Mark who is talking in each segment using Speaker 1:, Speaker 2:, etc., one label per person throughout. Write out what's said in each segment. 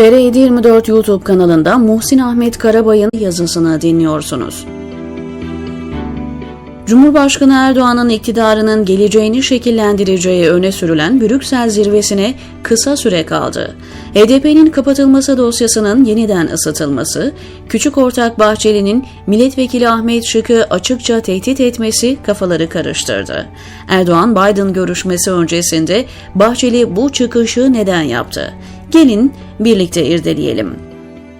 Speaker 1: TR724 YouTube kanalında Muhsin Ahmet Karabay'ın yazısını dinliyorsunuz. Cumhurbaşkanı Erdoğan'ın iktidarının geleceğini şekillendireceği öne sürülen Brüksel zirvesine kısa süre kaldı. HDP'nin kapatılması dosyasının yeniden ısıtılması, küçük ortak Bahçeli'nin milletvekili Ahmet Şık'ı açıkça tehdit etmesi kafaları karıştırdı. Erdoğan-Biden görüşmesi öncesinde Bahçeli bu çıkışı neden yaptı? Gelin birlikte irdeleyelim.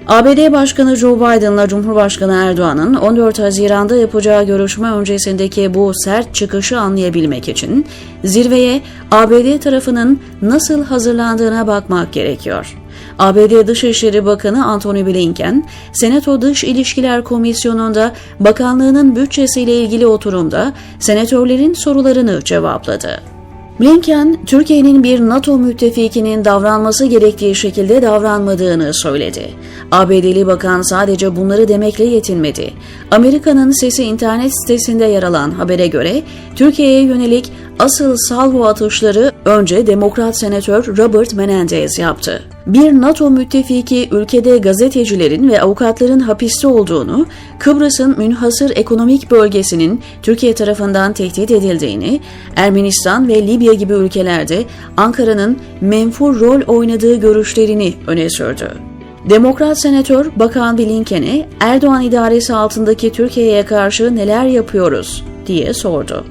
Speaker 1: ABD Başkanı Joe Biden'la Cumhurbaşkanı Erdoğan'ın 14 Haziran'da yapacağı görüşme öncesindeki bu sert çıkışı anlayabilmek için zirveye ABD tarafının nasıl hazırlandığına bakmak gerekiyor. ABD Dışişleri Bakanı Antony Blinken, Senato Dış İlişkiler Komisyonu'nda bakanlığının bütçesiyle ilgili oturumda senatörlerin sorularını cevapladı. Blinken, Türkiye'nin bir NATO müttefikinin davranması gerektiği şekilde davranmadığını söyledi. ABD'li bakan sadece bunları demekle yetinmedi. Amerika'nın Sesi internet sitesinde yer alan habere göre Türkiye'ye yönelik asıl salvo atışları önce Demokrat Senatör Robert Menendez yaptı. Bir NATO müttefiki ülkede gazetecilerin ve avukatların hapiste olduğunu, Kıbrıs'ın münhasır ekonomik bölgesinin Türkiye tarafından tehdit edildiğini, Ermenistan ve Libya gibi ülkelerde Ankara'nın menfur rol oynadığı görüşlerini öne sürdü. Demokrat Senatör Bakan Blinken'e Erdoğan idaresi altındaki Türkiye'ye karşı neler yapıyoruz diye sordu.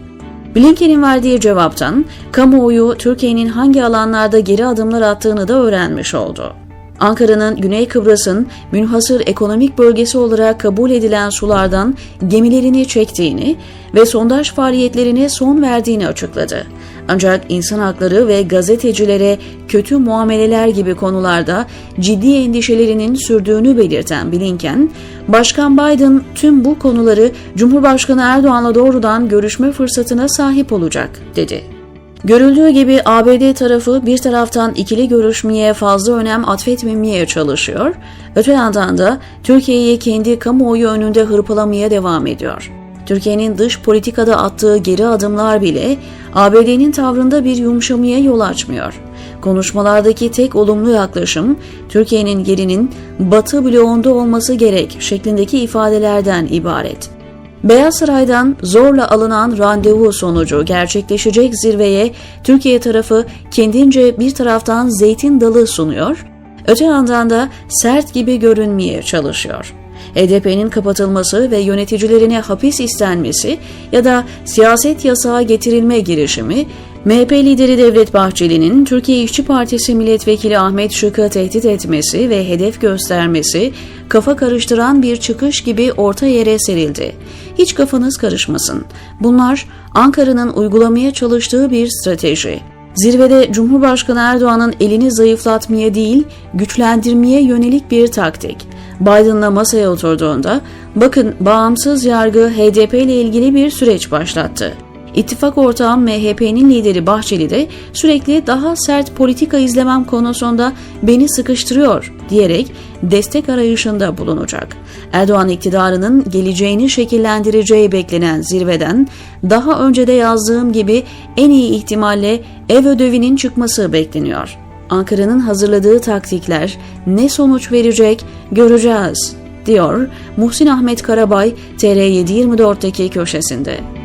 Speaker 1: Blinken'in verdiği cevaptan kamuoyu Türkiye'nin hangi alanlarda geri adımlar attığını da öğrenmiş oldu. Ankara'nın Güney Kıbrıs'ın münhasır ekonomik bölgesi olarak kabul edilen sulardan gemilerini çektiğini ve sondaj faaliyetlerine son verdiğini açıkladı. Ancak insan hakları ve gazetecilere kötü muameleler gibi konularda ciddi endişelerinin sürdüğünü belirten Blinken, Başkan Biden tüm bu konuları Cumhurbaşkanı Erdoğan'la doğrudan görüşme fırsatına sahip olacak, dedi. Görüldüğü gibi ABD tarafı bir taraftan ikili görüşmeye fazla önem atfetmemeye çalışıyor, öte yandan da Türkiye'yi kendi kamuoyu önünde hırpalamaya devam ediyor. Türkiye'nin dış politikada attığı geri adımlar bile ABD'nin tavrında bir yumuşamaya yol açmıyor. Konuşmalardaki tek olumlu yaklaşım Türkiye'nin yerinin Batı bloğunda olması gerek şeklindeki ifadelerden ibaret. Beyaz Saray'dan zorla alınan randevu sonucu gerçekleşecek zirveye Türkiye tarafı kendince bir taraftan zeytin dalı sunuyor, öte yandan da sert gibi görünmeye çalışıyor. HDP'nin kapatılması ve yöneticilerine hapis istenmesi ya da siyaset yasağı getirilme girişimi MHP lideri Devlet Bahçeli'nin Türkiye İşçi Partisi milletvekili Ahmet Şık'ı tehdit etmesi ve hedef göstermesi kafa karıştıran bir çıkış gibi orta yere serildi. Hiç kafanız karışmasın. Bunlar Ankara'nın uygulamaya çalıştığı bir strateji. Zirvede Cumhurbaşkanı Erdoğan'ın elini zayıflatmaya değil, güçlendirmeye yönelik bir taktik. Biden'la masaya oturduğunda, bakın bağımsız yargı HDP ile ilgili bir süreç başlattı. İttifak ortağım MHP'nin lideri Bahçeli de sürekli daha sert politika izlemem konusunda beni sıkıştırıyor diyerek destek arayışında bulunacak. Erdoğan iktidarının geleceğini şekillendireceği beklenen zirveden daha önce de yazdığım gibi en iyi ihtimalle ev ödevinin çıkması bekleniyor. Ankara'nın hazırladığı taktikler ne sonuç verecek göreceğiz, diyor Muhsin Ahmet Karabay TR724'deki köşesinde.